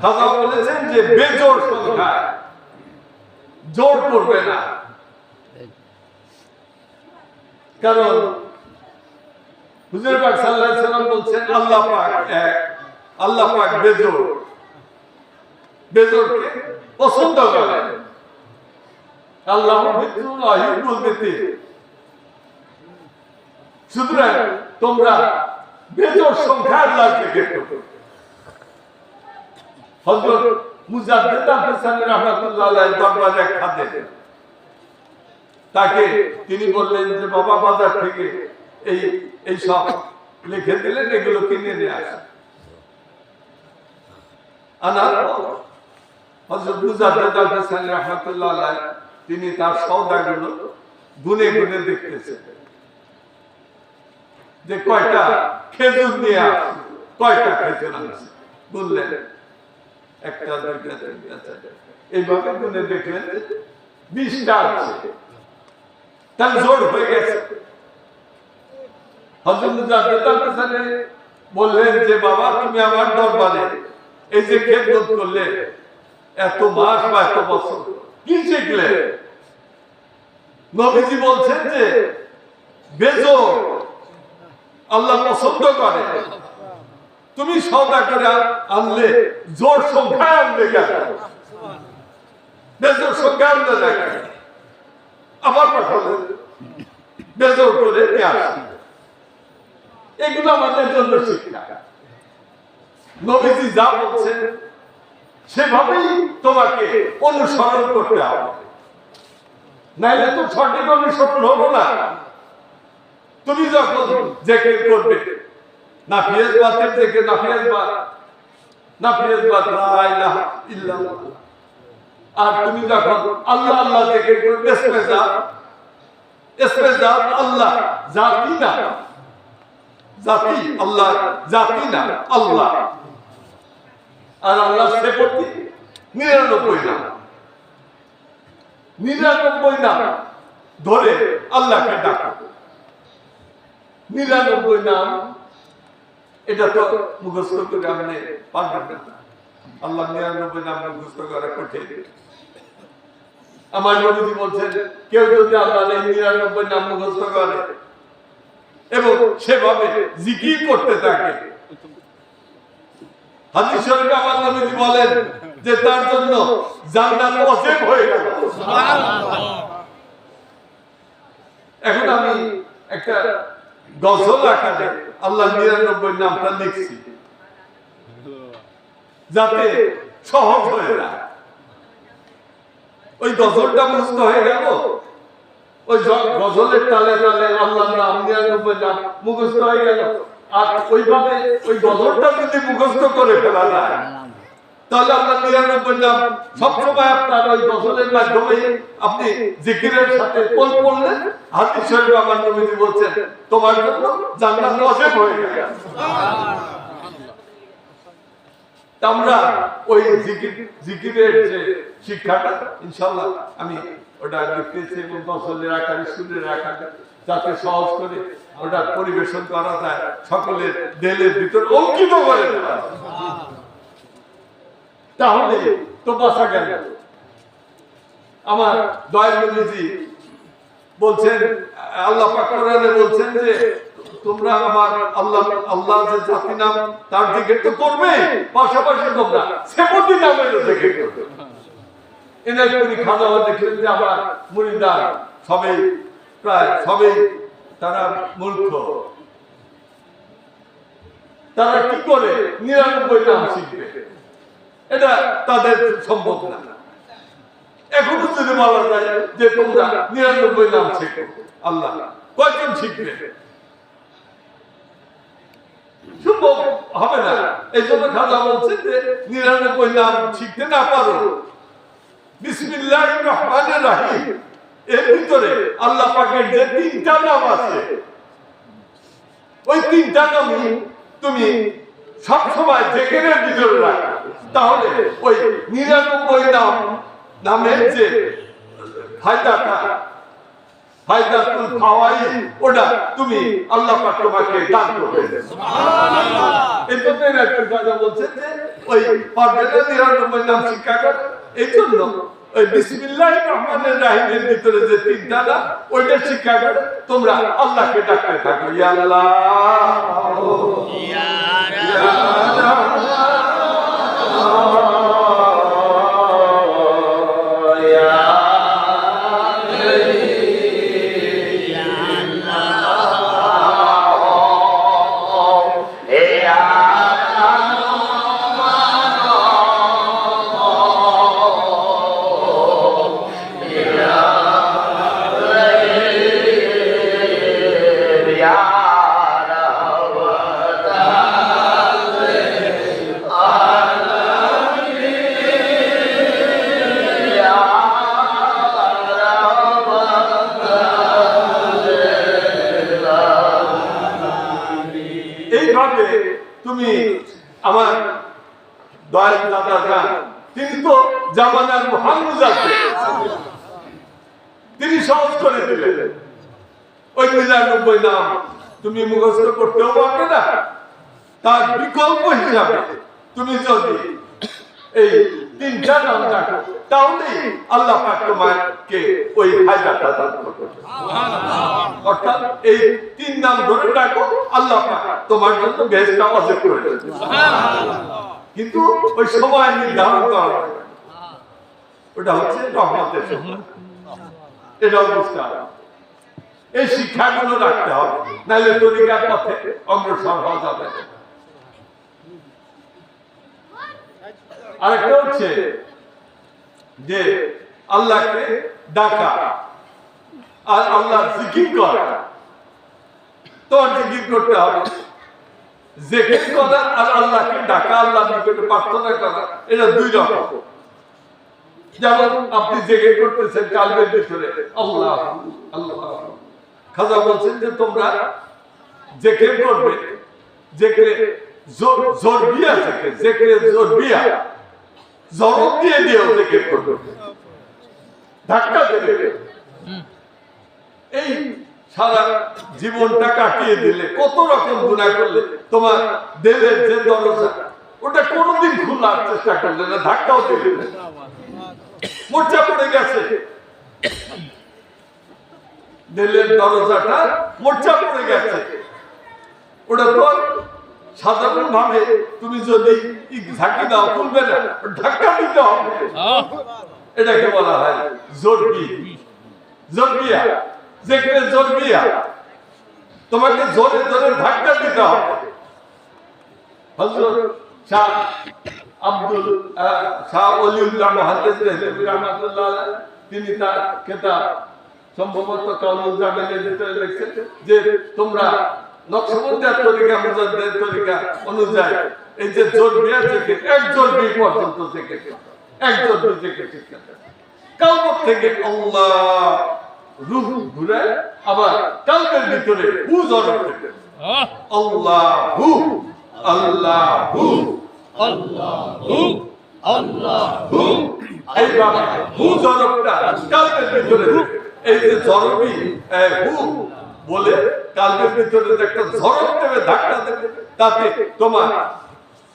খাজা বলেছেন যে বেজোর সংখ্যায় জোর করবে না। কারণ হুজুর পাক সাল্লাল্লাহু আলাইহি সাল্লাম বলছেন, আল্লাহ পাক এক, আল্লাহ পাক বেজোর বেজোরকে পছন্দ করেন আল্লাহ বিদ্রুল্লাহ ইবনুল বিতির সুতরাং তোমরা বেজোর সংখ্যা আল্লাহকে দেখো হযরত মুজাদ্দিদ হাসান রাহমাতুল্লাহ দরবারে এক তাকে তিনি বললেন যে, বাবা, বাজার থেকে এই এই সব লিখে দিলেন, এগুলো কিনে নিয়ে আসা আনার হযরত হাসান রাহমাতুল্লাহ তিনি তার সওদাগুলো গুনে গুনে দেখতেছেন। যে কয়টা খেজুর নিয়ে কয়টা খেজুর আনছে, বললেন একটা এইভাবে গুনে দেখলেন বিশটা আছে। তাহলে জোর হয়ে গেছে। বললেন যে, বাবা, তুমি আমার দরবারে এই যে খেদমত করলে, এত মাস বা এত বছর কি শিখলে? নবীজি বলছেন যে, বেজোর, আল্লাহ পছন্দ করে। তুমি সৌদা করে আনলে, জোর সংখ্যা আনলে কেন? বেজোর সংখ্যা আনলে না কেন? আবার পাঠালেন বেজোর করে। এগুলো আমাদের জন্য শিক্ষা নবীজি যা বলছেন, সেভাবেই তোমাকে অনুসরণ করতে হবে। নাইলে তো সঠিক অনুসরণ হব না। তুমি যখন জেকের করবে না ফিয়েজ বাতের থেকে, না ফিয়েজ বাত না ফিয়েজ বাত আর তুমি যখন আল্লাহ আল্লাহ জাত আল্লাহ, জাতি না। জাতি আল্লাহ, জাতি না, আল্লাহ। আর আল্লাহ সেপতি নিরানব্বই নাম নিরানব্বই নাম ধরে আল্লাহকে ডাকা। নিরানব্বই নাম এটা তো মুখস্থ করে আপনি পারবেন আল্লাহ নিরানব্বই নাম মুখস্থ করা কঠিন। আমার নবীজি বলছেন, কেউ যদি আল্লাহ নিরানব্বই নাম মুখস্থ করে এবং সেভাবে করতে থাকে শরীফে আমার বলেন যে তার জন্য জান্নাত হয়ে গেল। এখন আমি একটা গজল আকারে আল্লাহ নিরানব্বই নামটা লিখছি। যাতে সহজ হয়ে যায়। ওই গজলটা মুক্ত হয়ে গেল? ওই গজলের তালে তালে আল্লাহ নাম নিরানব্বই নাম মুখস্থ হয়ে গেল। আর ওইভাবে ওই গজলটা যদি মুখস্থ করে ফেলা যায় তাহলে আপনার নিরানব্বই সবসময় আপনার ওই মাধ্যমে আপনি জিকিরের সাথে হাদিস শরীফে আমার নবীজি বলছেন, তোমার জন্য হয়ে আমরা ওই জিকির, জিকিরের যে শিক্ষাটা, ইনশাআল্লাহ আমি ওটা লিখতেছি এবং যাতে সহজ করে ওটা পরিবেশন করা যায়, সকলের দেলের ভিতর অঙ্কিত করে দেওয়া। তাহলে তো বাঁচা গেল। আমার দয়াল নবীজি বলছেন আল্লাহ পাক কোরআনে বলছেন যে তোমরা আমার আল্লাহ আল্লাহ যে জাতি নাম তার দিকে তো করবে। পাশাপাশি তোমরা সেপতি নামের দিকে করবে। এদের করি খাওয়া দাওয়া দেখলেন যে আমার মুরিদার সবাই প্রায় সবাই তারা মূর্খ। তারা কি করে? নিরানব্বই নাম শিখবে। এটা তাদের সম্ভব না। এখনও যদি বলা যায় যে তোমরা নিরানব্বই নাম শেখো, আল্লাহ কয়জন শিখবে? সম্ভব হবে না। এই জন্য যে নিরানব্বই নাম শিখতে না পারো। বিসমিল্লাহ রহমান রাহিম। এর ভিতরে আল্লাহ পাকের যে তিনটা নাম আছে, ওই তিনটা নামই তুমি সবসময় জেকেরের ভিতরে রাখো। তাহলে ওই নিরানব্বই নাম নামের যে ফায়দাটা ফায়দাতুল ফাওয়াইদ ওটা তুমি আল্লাহ পাক তোমাকে দান করবে। এই জন্য একটা কথা বলছেন যে ওই পারভেজের নিরানব্বই নাম শিক্ষা করে। এই জন্য ওই বিসমিল্লাহির রহমানির রহিমের ভিতরে যে তিনটা নাম ওইটা শিক্ষা করে। তোমরা আল্লাহকে ডাকতে থাকো ইয়া আল্লাহ। ইয়া জামানার মহান মুজাদ্দিদ। তিনি সহজ করে দিলেন ওই নিরানব্বই নাম তুমি মুখস্থ করতেও পারবে না তার বিকল্প হিসাবে তুমি যদি এই তিনটা নাম ডাকো তাহলে আল্লাহ তোমাকে ওই ফায়দাটা দান অর্থাৎ এই তিন নাম ধরে ডাকো আল্লাহ তোমার জন্য বেশটা অজেব করে কিন্তু ওই সময় নির্ধারণ করা। ওটা হচ্ছে রহমতের এটাও বুঝতে হবে এই শিক্ষাগুলো রাখতে হবে নাহলে তরিকার পথে অগ্রসর হওয়া যাবে আরেকটা হচ্ছে যে আল্লাহকে ডাকা আর আল্লাহ জিকির করা। তোর জিকির করতে হবে। জিকির করা আর আল্লাহকে ডাকা আল্লাহ নিকটে প্রার্থনা করা এটা দুই রকম। যেমন আপনি জেগে করতেছেন কালবের ভিতরে। আল্লাহ আল্লাহ। খাজা বলছেন যে, তোমরা জেকে করবে জেকে বিয়া জেকে দিয়ে দিয়েও জেকে করবে ধাক্কা দেবে। এই সারা জীবনটা কাটিয়ে দিলে কত রকম গুণা করলে তোমার দেহের যে দরজা, ওটা কোনোদিন খোলার চেষ্টা করলে না, ধাক্কাও না। মোর্চা পড়ে গেছে। দিলের দরজাটা মোর্চা পড়ে গেছে। ওটা তো সাধারণ ভাবে তুমি যদি ঝাঁকি দাও, খুলবে না ধাক্কা দিতে হবে। এটাকে বলা হয় জোরবি জোরবিয়া যেখানে জোরবিয়া তোমাকে জোরে জোরে ধাক্কা দিতে হবে। হযরত শাহ আব্দুল শাহ ওলিউল্লাহ মুহাদ্দিস দেহলভী তিনি তার কিতাব সম্ভবত ভিতরে লিখছেন যে তোমরা নকশবন্দিয়ার তরিকা মুজাদ্দের তরিকা অনুযায়ী এই যে জোরবিয়া থেকে এক জোরবি পর্যন্ত থেকে এক জোরবি থেকে থেকে আল্লাহ রূহ ঘুরে আবার কালবের ভিতরে হু জড় থেকে। আল্লাহ হু আল্লাহ। হু এইভাবে হু জড়কটা কালবের ভিতরে এই যে জড়বি হু বলে কালবের ভিতরে একটা ঝড়ক দেবে, ধাক্কা দেবে। তাতে তোমার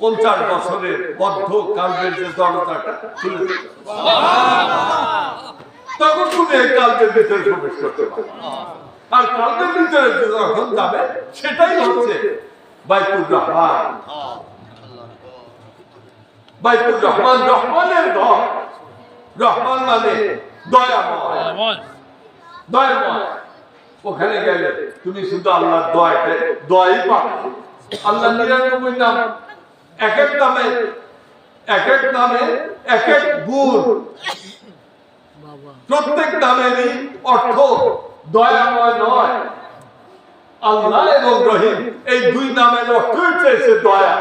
পঞ্চাশ বছরের বদ্ধ কালবের যে দরজাটা খুলে তখন তুমি এই কালবের ভিতরে প্রবেশ করতে আর কালবের ভিতরে যখন যাবে, সেটাই হচ্ছে বাইতুর রহমান বাইতুর রহমান রহমানের ঘর। রহমান মানে দয়াময়। দয়াময়। ওখানে গেলে তুমি শুধু আল্লাহর দয়াকে দয়াই পাবে। আল্লাহ নিরানব্বই নাম। এক এক নামে এক এক নামে এক এক গুণ। প্রত্যেক নামেরই অর্থ দয়াময় নয়। আল্লাহ এবং রহিম এই দুই নামের অর্থ হচ্ছে দয়া।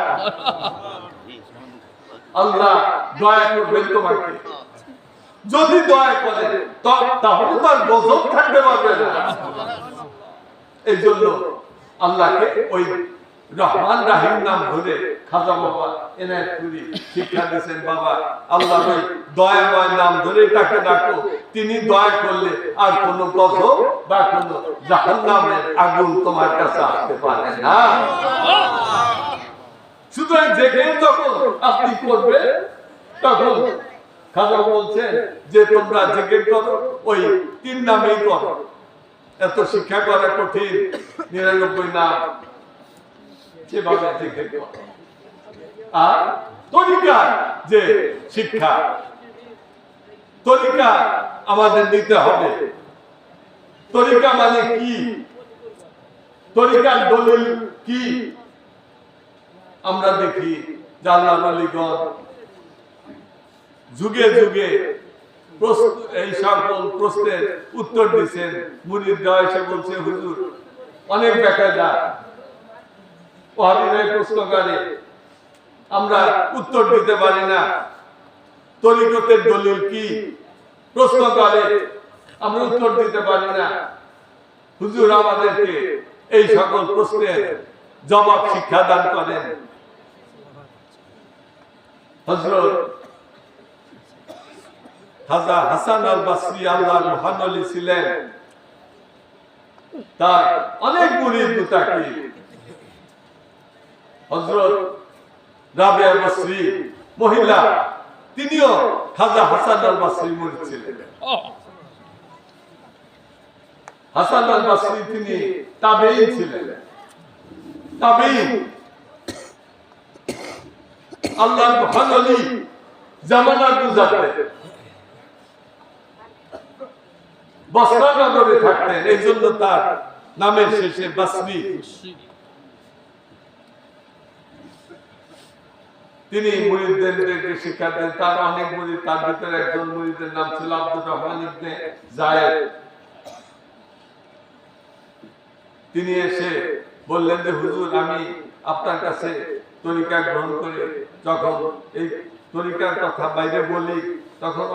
আল্লাহ দয়া করবেন তোমাকে। যদি দয়া করে তাহলে তার গজব থাকতে পারবে না। এই জন্য আল্লাহকে ওই রহমান রাহিম নাম ধরে খাজা বাবা এনায়ত পুরি শিক্ষা দিয়েছেন, বাবা, আল্লাহ ওই দয়াময় নাম ধরে তাকে ডাকো। তিনি দয়া করলে আর কোন গজব বা কোন জাহান্নামের আগুন তোমার কাছে আসতে পারে না। সুতরাং যেখানে যখন আপনি করবে, তখন খাজা বলছেন যে তোমরা জিজ্ঞেস করো, ওই তিন নামেই করো। এত শিক্ষা করা কঠিন, নিরানব্বই নাম। সেভাবে জিজ্ঞেস করো। আর তরিকা যে শিক্ষা, তরিকা আমাদের নিতে হবে। তরিকা মানে কি? তরিকার দলিল কি? আমরা দেখি জাল্লা মালিগণ যুগে যুগে এই সকল প্রশ্নের উত্তর দিচ্ছেন মুনির দেওয়া এসে বলছে, হুজুর, অনেক বেকায়দা। ওহাবিরাই প্রশ্ন করে আমরা উত্তর দিতে পারি না। তরিকতের দলিল কি? প্রশ্ন আমরা উত্তর দিতে পারি না। হুজুর আমাদেরকে এই সকল প্রশ্নের জবাব শিক্ষা দান করেন। হজরত হাজা হাসান আল বাসরি আল্লাহর মহান আলী ছিলেন। তার অনেক মুরিদ মুতাকি হজরত রাবিয়া বসরি মহিলা, তিনিও খাজা হাসান আল বাসরি মুরিদ ছিলেন। হাসান আল বাসরি তিনি তাবেঈন ছিলেন। তাবেঈন আল্লাহর মহান আলী জামানার গুজারতে বস্ত্রানগরে থাকতেন, এই জন্য তার নামের শেষে তিনি মুরিদদেরকে শিক্ষা দেন, তার অনেক মুরিদ, তার ভিতরে একজন মুরিদের নাম ছিল আব্দুর রহমান ইবনে জায়েদ। তিনি এসে বললেন যে, হুজুর, আমি আপনার কাছে তরিকা গ্রহণ করে যখন এই তরিকার কথা বাইরে বলি তখন